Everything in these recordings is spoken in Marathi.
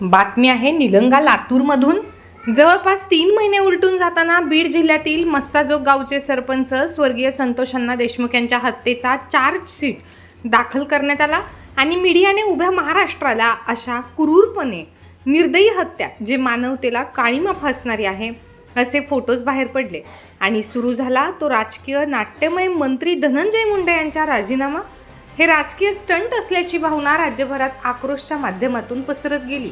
बातमी आहे निलंगा लातूरमधून. जवळपास तीन महिने उलटून जाताना बीड जिल्ह्यातील मस्साजोग गावचे सरपंच स्वर्गीय संतोष अण्णा देशमुख यांच्या हत्येचा चार्जशीट दाखल करण्यात आला आणि मीडियाने उभ्या महाराष्ट्राला अशा क्रूरपणे निर्दयी हत्या जे मानवतेला काळीमा फासणारी आहे असे फोटोज बाहेर पडले. आणि सुरू झाला तो राजकीय नाट्यमय मंत्री धनंजय मुंडे यांचा राजीनामा. हे राजकीय स्टंट असल्याची भावना राज्यभरात आक्रोशच्या माध्यमातून पसरत गेली.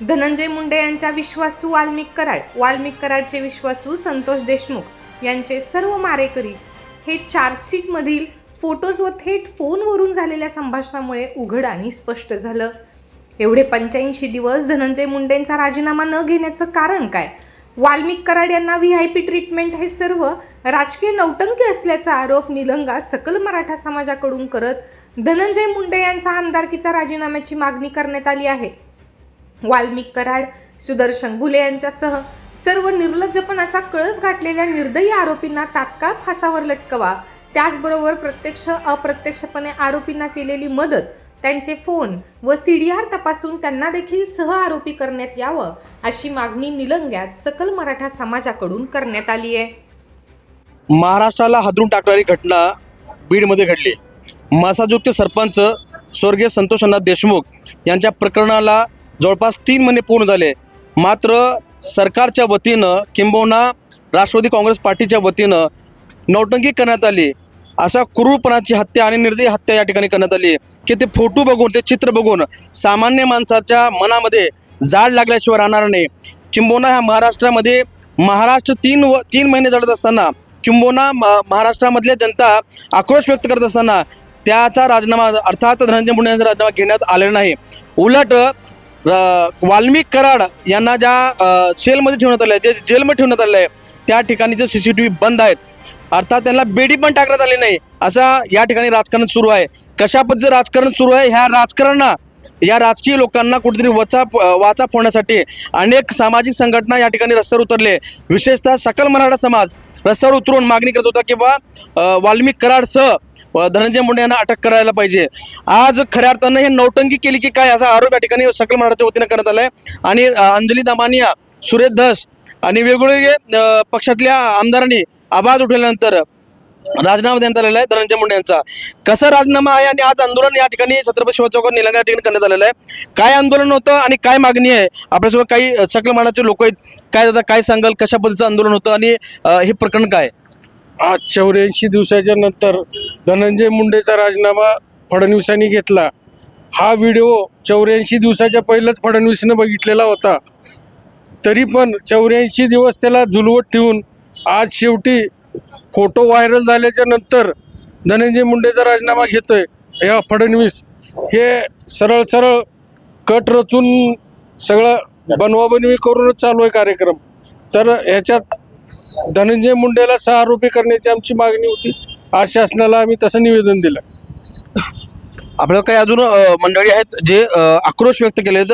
धनंजय मुंडे यांच्या विश्वासू वाल्मिक कराड वाल्मिक कराडचे विश्वासू संतोष देशमुख यांचे सर्व मारेकरी हे चार्जशीटमधील फोटोज व थेट फोनवरून झालेल्या संभाषणामुळे उघड आणि स्पष्ट झालं. एवढे पंच्याऐंशी दिवस धनंजय मुंडेंचा राजीनामा न घेण्याचं कारण काय? वाल्मिक कराड यांना व्ही आय पी ट्रीटमेंट हे सर्व राजकीय नौटंकी असल्याचा आरोप निलंगा सकल मराठा समाजाकडून करत धनंजय मुंडे यांचा आमदारकीचा राजीनाम्याची मागणी करण्यात आली आहे. वाल्मिक कराड सुदर्शन घुले यांच्यासह सर्व निर्लज्जपणाचा कळस गाठलेल्या निर्दयी आरोपींना तात्काळ फासावर लटकवा. त्याचबरोबर प्रत्यक्ष अप्रत्यक्षपणे आरोपींना केलेली मदत त्यांचे फोन व सीडीआर तपासून त्यांना देखील सह आरोपी करण्यात यावं अशी मागणी निलंग्यात सकल मराठा समाजाकडून करण्यात आली आहे. महाराष्ट्राला हादरून टाकणारी घटना बीडमध्ये घडली. मासाजुक्त सरपंच स्वर्गीय संतोषनाथ देशमुख यांच्या प्रकरणाला जवळपास तीन महिने पूर्ण झाले. मात्र सरकारच्या वतीनं किंबहुना राष्ट्रवादी काँग्रेस पार्टीच्या वतीनं नौटंकी करण्यात आली. अशा क्रूरपणाची हत्या आणि निर्दयी हत्या या ठिकाणी करण्यात आली. की ते फोटो बघून ते चित्र बघून सामान्य माणसाच्या मनामध्ये जाळ लागल्याशिवाय राहणार नाही. किंबोना ह्या महाराष्ट्रामध्ये महाराष्ट्र तीन व तीन महिने जळत असताना किंबोना म- महाराष्ट्रामधल्या जनता आक्रोश व्यक्त करत असताना त्याचा राजीनामा अर्थात धनंजय मुंडे यांचा राजीनामा घेण्यात आलेला नाही. उलट वाल्मिक कराड यांना ज्या सेलमध्ये ठेवण्यात आलं आहे जे जेलमध्ये ठेवण्यात आलं आहे त्या ठिकाणीचे सी सी टी व्ही बंद आहेत. अर्थात त्यांना बेडी पण टाकण्यात आली नाही. असा या ठिकाणी राजकारण सुरू आहे. कशा पद्धतीचं राजकारण सुरू आहे? ह्या राजकारणा या राजकीय लोकांना कुठेतरी वचा वाचा फोडण्यासाठी अनेक सामाजिक संघटना या ठिकाणी रस्त्यावर उतरले. विशेषतः सकल मराठा समाज रस्त्यावर उतरून मागणी करत होता किंवा वाल्मिक कराडसह धनंजय मुंडे यांना अटक करायला पाहिजे. आज खऱ्या अर्थानं हे नौटंकी केली की काय असा आरोप या ठिकाणी सकल मराठाच्या वतीनं करण्यात आलाय. आणि अंजली दामानिया सुरेश धस आणि वेगवेगळे पक्षातल्या आमदारांनी आवाज उठवल्यानंतर राजीनामा देण्यात आलेला आहे. धनंजय मुंडे यांचा. कसा राजीनामा आहे आणि आज आंदोलन या ठिकाणी छत्रपती शिवाजी चौकात निलंगा या ठिकाणी करण्यात आलेलं आहे. काय आंदोलन होतं आणि काय मागणी आहे? आपल्यासोबत काही सकल मानाचे लोक आहेत. काय दादा काय सांगाल? कशा पद्धतीचं आंदोलन होतं आणि अ, हे प्रकरण काय आज चौऱ्याऐंशी दिवसाच्या नंतर धनंजय मुंडेचा राजीनामा फडणवीसांनी घेतला. हा व्हिडिओ चौऱ्याऐंशी दिवसाच्या पहिलंच फडणवीसनं बघितलेला होता. तरी पण चौऱ्याऐंशी दिवस त्याला झुलवत ठेवून आज शेवटी फोटो व्हायरल झाल्याच्यानंतर धनंजय मुंडेचा राजीनामा घेतोय. या फडणवीस हे सरळ सरळ कट रचून सगळं बनवाबनवी करूनच चालू आहे कार्यक्रम. तर ह्याच्यात धनंजय मुंडेला सहा आरोपी करण्याची आमची मागणी होती. आज शासनाला आम्ही तसं निवेदन दिलं. आपल्याला काही अजून मंडळी आहेत जे आक्रोश व्यक्त केले आहेत.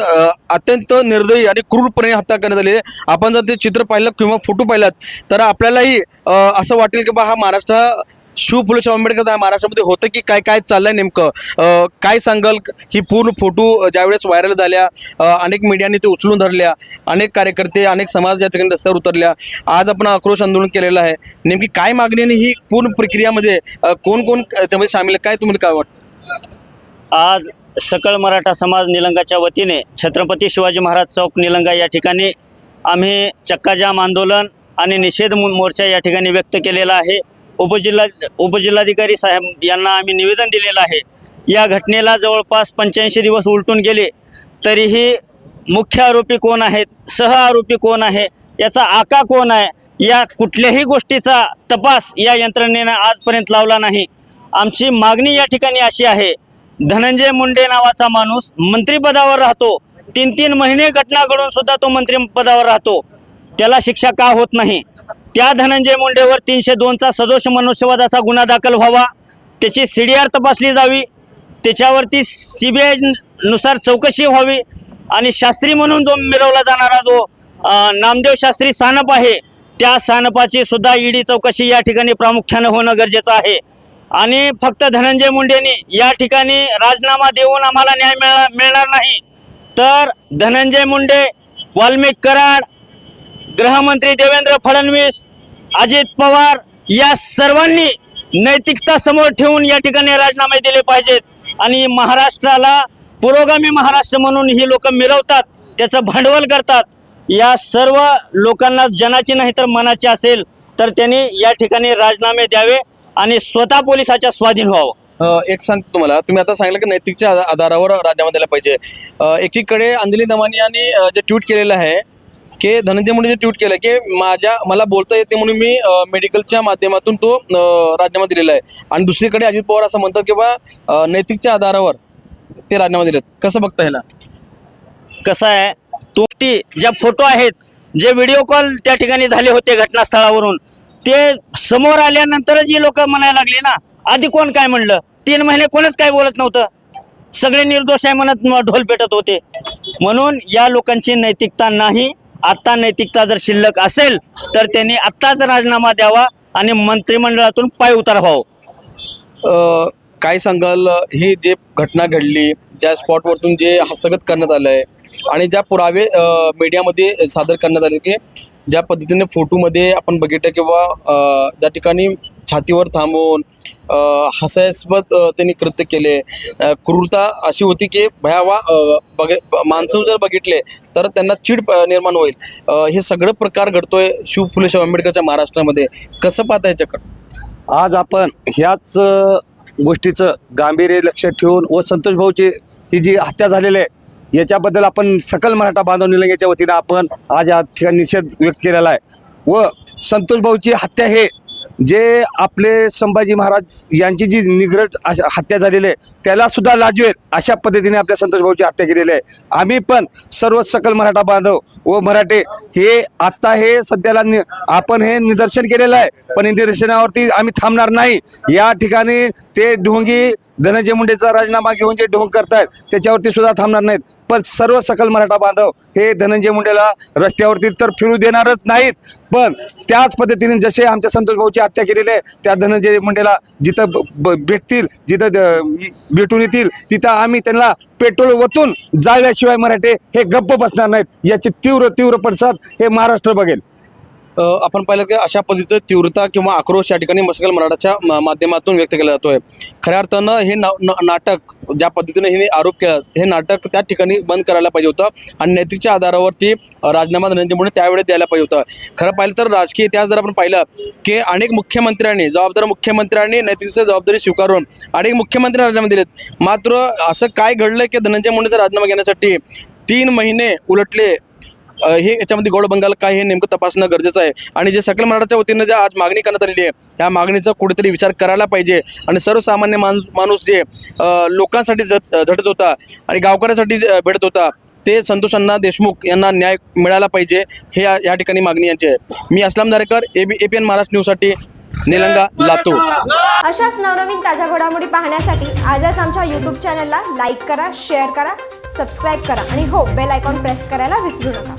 अत्यंत निर्दयी आणि क्रूरपणे हत्या करण्यात आली आहे. आपण जर ते चित्र पाहिलं किंवा फोटो पाहिलात तर आपल्यालाही असं वाटेल की बा हा महाराष्ट्र शिव फुले शाहू आंबेडकर महाराष्ट्रामध्ये होतं की काय काय चाललंय नेमकं? काय सांगाल? ही पूर्ण फोटो ज्यावेळेस व्हायरल झाल्या अनेक मीडियाने ते उचलून धरल्या अनेक कार्यकर्ते अनेक समाज या ठिकाणी रस्त्यावर उतरल्या. आज आपण आक्रोश आंदोलन केलेलं आहे. नेमकी काय मागणी आणि ही पूर्ण प्रक्रियामध्ये कोण कोण त्यामध्ये सामील आहे? काय तुम्हाला काय वाटतं? आज सकल मराठा समाज निलंगाच्या वतीने छत्रपती शिवाजी महाराज चौक निलंगा या ठिकाणी आम्ही चक्काजाम आंदोलन आणि निषेध मोर्चा या ठिकाणी व्यक्त केलेला आहे. उपजिल्हा उपजिल्हाधिकारी साहेब यांना आम्ही निवेदन दिलेलं आहे. या घटनेला जवळपास पंच्याऐंशी दिवस उलटून गेले तरीही मुख्य आरोपी कोण आहेत सह आरोपी कोण आहे याचा आका कोण आहे या कुठल्याही गोष्टीचा तपास या यंत्रणेनं आजपर्यंत लावला नाही. आमची मागणी या ठिकाणी अशी आहे धनंजय मुंडे नावाचा माणूस मंत्रिपदावर राहतो. तीन तीन महिने घटना घडून सुद्धा तो मंत्रिपदावर राहतो. त्याला शिक्षा का होत नाही? त्या धनंजय मुंडेवर तीनशे दोनचा सदोष मनुष्यवादाचा गुन्हा दाखल व्हावा. त्याची सी डी आर तपासली जावी. त्याच्यावरती सी बी आयनुसार चौकशी व्हावी. आणि शास्त्री म्हणून जो मिरवला जाणारा जो नामदेव शास्त्री सानप आहे त्या सानपाची सुद्धा ईडी चौकशी या ठिकाणी प्रामुख्यानं होणं गरजेचं आहे. आणि फक्त धनंजय मुंडेंनी या ठिकाणी राजीनामा देऊन आम्हाला न्याय मिळणार मिळणार नाही. तर धनंजय मुंडे वाल्मिक कराड गृहमंत्री देवेंद्र फडणवीस अजित पवार या सर्वांनी नैतिकता समोर ठेवून या ठिकाणी राजीनामे दिले पाहिजेत. आणि महाराष्ट्राला पुरोगामी महाराष्ट्र म्हणून ही लोक मिरवतात त्याचं भांडवल करतात. या सर्व लोकांना जनाची नाही तर मनाची असेल तर त्यांनी या ठिकाणी राजीनामे द्यावे. आणि स्वतः पोलिसाच्या स्वाधीन व्हावं. अ, एक सांगतो तुम्हाला. तुम्ही आता सांगितलं की नैतिकच्या आधा- आधारावर राजीनामा द्यायला पाहिजे. अ, एकीकडे अंजली दमानी यांनी अ, जे ट्विट केलेलं आहे की धनंजय मुंडे जे ट्विट केलं की माझ्या मला बोलता येते म्हणून मी अ, मेडिकलच्या माध्यमातून तो अ, राजीनामा दिलेला आहे. आणि दुसरीकडे अजित पवार असं म्हणतात की बा अ, नैतिकच्या आधारावर ते राजीनामा दिलेत. कसं बघता ह्याला? कसं आहे? तुमची ज्या फोटो आहेत जे व्हिडिओ कॉल त्या ठिकाणी झाले होते घटनास्थळावरून ते समोर आल्यानंतरच ही लोक म्हणायला लागले ना आधी कोण काय म्हणलं? तीन महिने कोणच काय बोलत नव्हतं. सगळे निर्दोष आहे म्हणत ढोल पेटत होते. म्हणून या लोकांची नैतिकता नाही आत्ता नैतिकता जर शिल्लक असेल तर त्यांनी आत्ताच राजीनामा द्यावा आणि मंत्रिमंडळातून पाय उतार व्हावं काय सांगाल ही जे घटना घडली ज्या स्पॉटवरतून जे हस्तगत करण्यात आलं आहे आणि ज्या पुरावे मीडियामध्ये सादर करण्यात आले की ज्या पद्धतीने फोटोमध्ये आपण बघितलं किंवा ज्या ठिकाणी छातीवर थांबून हसायस्पद त्यांनी कृत्य केले. क्रूरता अशी होती की भयावा अ, बघे माणसं जर बघितले तर त्यांना चीड निर्माण होईल. हे सगळं प्रकार घडतोय शिव फुले शाहू आंबेडकरच्या महाराष्ट्रामध्ये. कसं पाहता याच्याकडं? आज आपण ह्याच गोष्टीचं गांभीर्य लक्ष ठेवून व संतोष भाऊची ही जी हत्या झालेली आहे याच्याबद्दल आपण सकल मराठा बांधव निलंगेच्या वतीनं आपण आज या ठिकाणी निषेध व्यक्त केलेला आहे. व संतोष भाऊची हत्या हे जे आपले संभाजी महाराज यांची जी निग्रट हत्या झालेली आहे त्याला सुद्धा लाजवेल अशा पद्धतीने आपल्या संतोष भाऊची हत्या केलेली आहे. आम्ही पण सर्व सकल मराठा बांधव व मराठे हे आत्ता हे सध्याला नि- आपण हे निदर्शन केलेलं आहे पण या निदर्शनावरती आम्ही थांबणार नाही. या ठिकाणी ते ढोंगी धनंजय मुंडेचा राजीनामा घेऊन जे ढोंग करतायत त्याच्यावरती सुद्धा थांबणार नाहीत. पण सर्व सकल मराठा बांधव हे धनंजय मुंडेला रस्त्यावरती तर फिरू देणारच नाहीत. पण त्याच पद्धतीने जसे आमच्या संतोष भाऊची हत्या केलेली आहे. त्या धनंजय मुंडेला जिथं भेटतील जिथं भेटून येतील तिथं आम्ही त्यांना पेट्रोल वतून जाळल्याशिवाय मराठे हे गप्प बसणार नाहीत. याचे तीव्र तीव्र पडसाद हे महाराष्ट्र बघेल. आपण पाहिलं की अशा पद्धतीचं तीव्रता किंवा आक्रोश या ठिकाणी मस्कल मराठाच्या माध्यमातून व्यक्त केला जातोय. खऱ्या अर्थानं हे ना- नाटक ज्या पद्धतीने हे आरोप केला हे नाटक त्या ठिकाणी बंद करायला पाहिजे होतं आणि नैतिकच्या आधारावरती राजीनामा नरेंद्र मोदी त्यावेळेस द्यायला पाहिजे होतं. खरं पाहिलं तर राजकीय इतिहास जर आपण पाहिलं की अनेक मुख्यमंत्र्यांनी जबाबदार मुख्यमंत्र्यांनी नैतिकची जबाबदारी स्वीकारून अनेक मुख्यमंत्री राजीनामे दिलेत. मात्र असं काय घडलं की धनंजय मुंडेचा राजीनामा घेण्यासाठी तीन महिने उलटले हे याच्यामध्ये गौड बंगाल काय हे नेमकं तपासणं गरजेचं आहे. आणि जे सकल मराठाच्या वतीनं जे आज मागणी करण्यात आलेली आहे ह्या मागणीचा कुठेतरी विचार करायला पाहिजे. आणि सर्वसामान्य मान माणूस जे लोकांसाठी झट झटत होता आणि गावकऱ्यासाठी भेटत होता ते संतोषांना देशमुख यांना न्याय मिळाला पाहिजे हे या ठिकाणी मागणी यांची आहे. मी असलाम दारेकर एबी एपीएन महाराष्ट्र न्यूजसाठी निलंगा लातूर. अशाच नवनवीन ताज्या घडामोडी पाहण्यासाठी आजच आमच्या यूट्यूब चॅनलला लाईक करा शेअर करा सबस्क्राईब करा. आणि हो बेल आयकॉन प्रेस करायला विसरू नका.